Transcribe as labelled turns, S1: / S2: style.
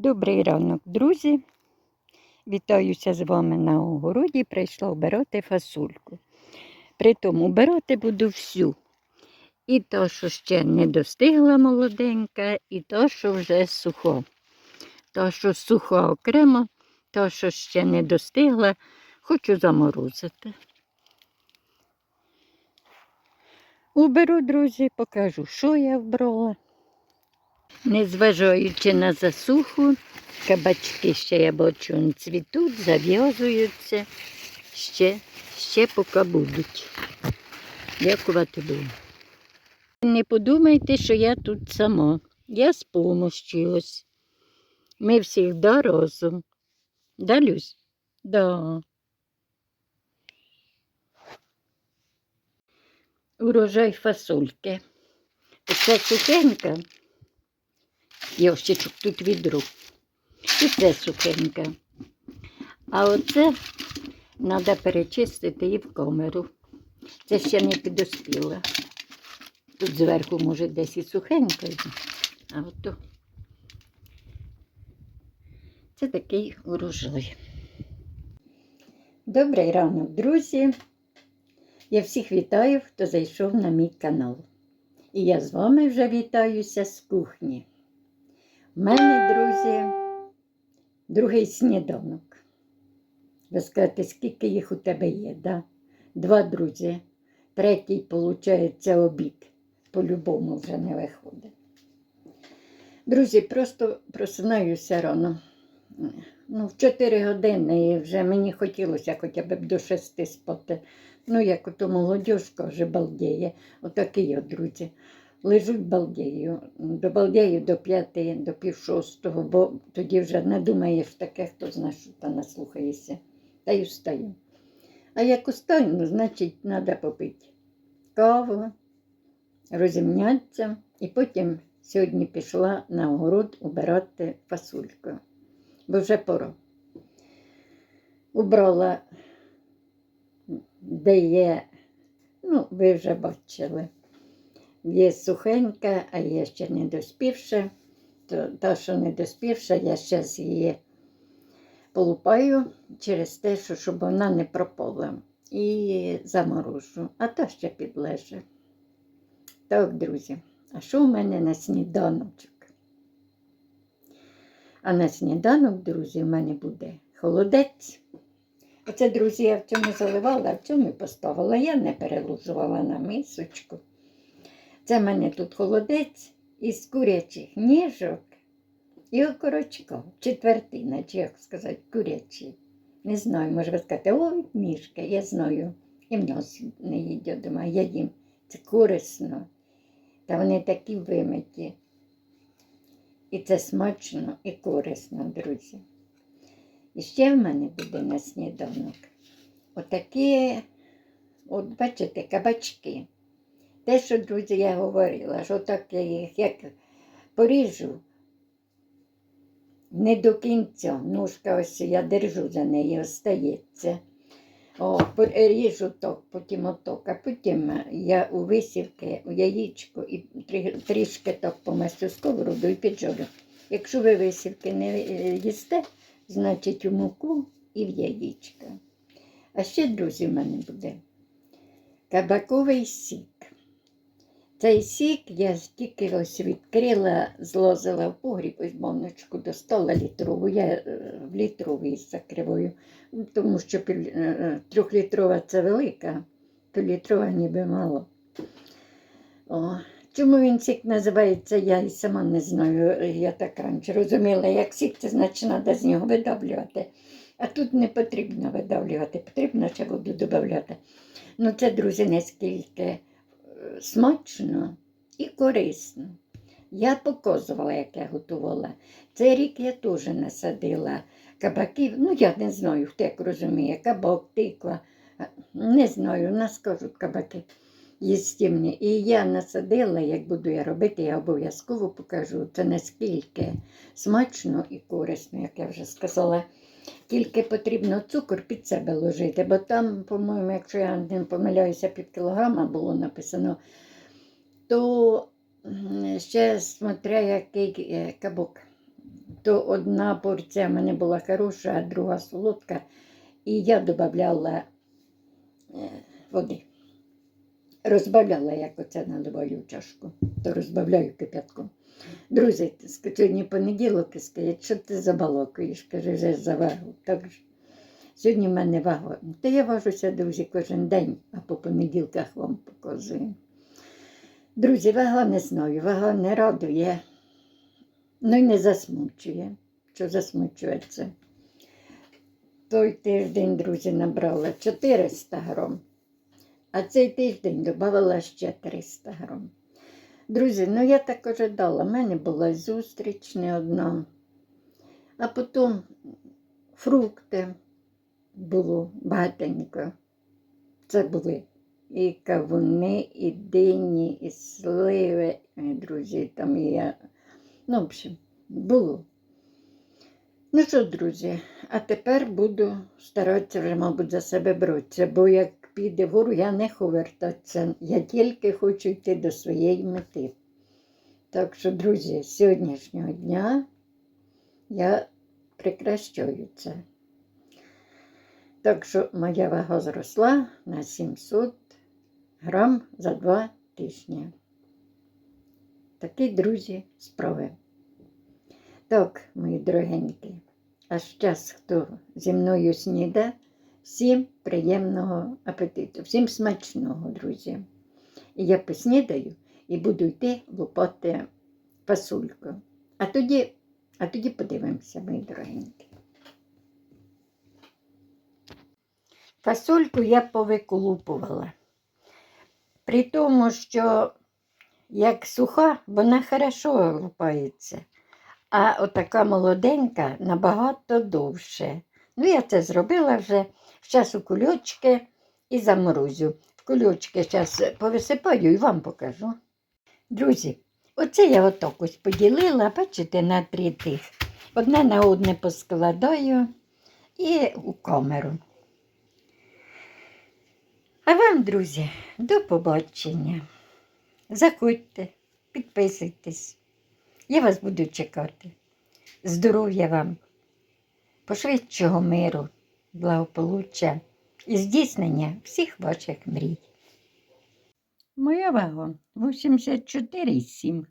S1: Добрий ранок, друзі. Вітаюся з вами на огороді. Прийшла обирати фасольку. Притому обирати буду всю. І то, що ще не достигла молоденька, і то, що вже сухо. То, що сухо окремо, то, що ще не достигла, хочу заморозити. Уберу, друзі, покажу, що я вбрала. Незважаючи на засуху, кабачки ще я цвітуть, зав'язуються, ще, ще поки будуть. Дякувати Богу. Не подумайте, що я тут сама. Я з помощі ось. Ми завжди разом. Да, Люсь? Да. Урожай фасольки. Це сухенька. Йовщичок тут відро. І це сухенька. А оце треба перечистити і в камеру. Це ще не підоспіло. Тут зверху, може, десь і сухенька, а ото. Це такий урожай. Добрий ранок, друзі. Я всіх вітаю, хто зайшов на мій канал. І я з вами вже вітаюся з кухні. У мене, друзі, другий сніданок. Ви скажете, скільки їх у тебе є, да? Два друзі. Третій, виходить, обід. По-любому вже не виходить. Друзі, просто просинаюся рано. Ну, в 4 години і вже мені хотілося хоча б до 6 спати. Ну, як ото молодіжка вже балдіє. Отакі я, друзі. Лежуть балдею. До балдею до п'яти, до пів шостого, бо тоді вже не думаєш таке, хто знає, що та наслухаєшся. Та й встаю. А як устаю, значить, треба попити каву, розімнятися. І потім сьогодні пішла на огород убирати фасольку. Бо вже пора. Убрала, де є, ну, ви вже бачили. Є сухенька, а є ще не доспівша. То, та, що не доспівша, я зараз її полупаю через те, що щоб вона не пропала. І заморожу, а та ще підлеже. Так, друзі, а що в мене на сніданочок? А на сніданок, друзі, в мене буде холодець. Оце, друзі, я в цьому заливала, а в цьому поставила. Я не переложувала на мисочку. Це в мене тут холодець із курячих ніжок і окорочков. Четвертина, чи як сказати, курячий. Не знаю, може ви скажете, ой, ніжка, я знаю. І нас не їдять дома, я їм. Це корисно. Та вони такі вимиті. І це смачно і корисно, друзі. І ще в мене буде на сніданок. Отакі, от бачите, кабачки. Те, що, друзі, я говорила, що так я їх як поріжу не до кінця. Ножка ось я держу за неї, остається. О, ріжу так, потім оток, а потім я у висівки, у яєчко і трішки так помастю сковороду і піджарю. Якщо ви висівки не е, їсте, значить у муку і в яєчко. А ще, друзі, в мене буде кабаковий сік. Цей сік я тільки ось відкрила, злозила в погріб, ось баночку достала літрову. Я е, в літровій закриваю, тому що е, е, трьохлітрова це велика, півлітрова ніби мало. О, чому він сік називається, я і сама не знаю. Я так раніше розуміла, як сік, це значить треба з нього видавлювати. А тут не потрібно видавлювати, потрібно ще воду додати. Ну це, друзі, наскільки е, смачно і корисно. Я показувала, як я готувала. Цей рік я теж насадила кабаків. Ну, я не знаю, хто як розуміє, кабак, тиква. Не знаю, нас кажуть кабаки їстівні. І я насадила, як буду я робити, я обов'язково покажу. Це наскільки смачно і корисно, як я вже сказала. Тільки потрібно цукор під себе ложити, бо там, по-моєму, якщо я не помиляюся, пів кілограма було написано, то ще смотря який е, кабок. то одна порція в мене була хороша, а друга солодка. І я додавала е, води. Розбавляла, як оце наливаю чашку, то розбавляю кипятком. Друзі, сьогодні понеділок і скажуть, що ти забалокуєш, каже, вже за вагу. Так ж. Сьогодні в мене вага. Та я важуся, друзі, кожен день, а по понеділках вам показую. Друзі, вага не знаю, вага не радує, ну й не засмучує. Що засмучується? Той тиждень, друзі, набрала 400 грам, а цей тиждень додавала ще 300 грам. Друзі, ну я так ожидала, в мене була зустріч не одна, а потім фрукти було багатенько. Це були і кавуни, і дині, і сливи, друзі, там і я. Ну, в общем, було. Ну що, друзі, а тепер буду старатися вже, мабуть, за себе боротися, бо як піде вгору, я не хочу вертатися. Я тільки хочу йти до своєї мети. Так що, друзі, з сьогоднішнього дня я прекращаю це. Так що моя вага зросла на 700 грам за два тижні. Такі, друзі, справи. Так, мої дорогенькі, а зараз, хто зі мною сніда, всім приємного апетиту, всім смачного, друзі. І я поснідаю і буду йти лупати фасульку. А тоді, а тоді подивимося, мої дорогенькі. Фасольку я повиколупувала. При тому, що як суха, вона хорошо лупається, а отака молоденька набагато довше. Ну, я це зробила вже. Зараз у кульочки і заморозю. В кульочки зараз повисипаю і вам покажу. Друзі, оце я отак ось поділила, бачите, на три тих. Одне на одне поскладаю і у камеру. А вам, друзі, до побачення. Заходьте, підписуйтесь. Я вас буду чекати. Здоров'я вам, пошвидшого миру, благополуччя і здійснення всіх ваших мрій. Моя вага 84,7.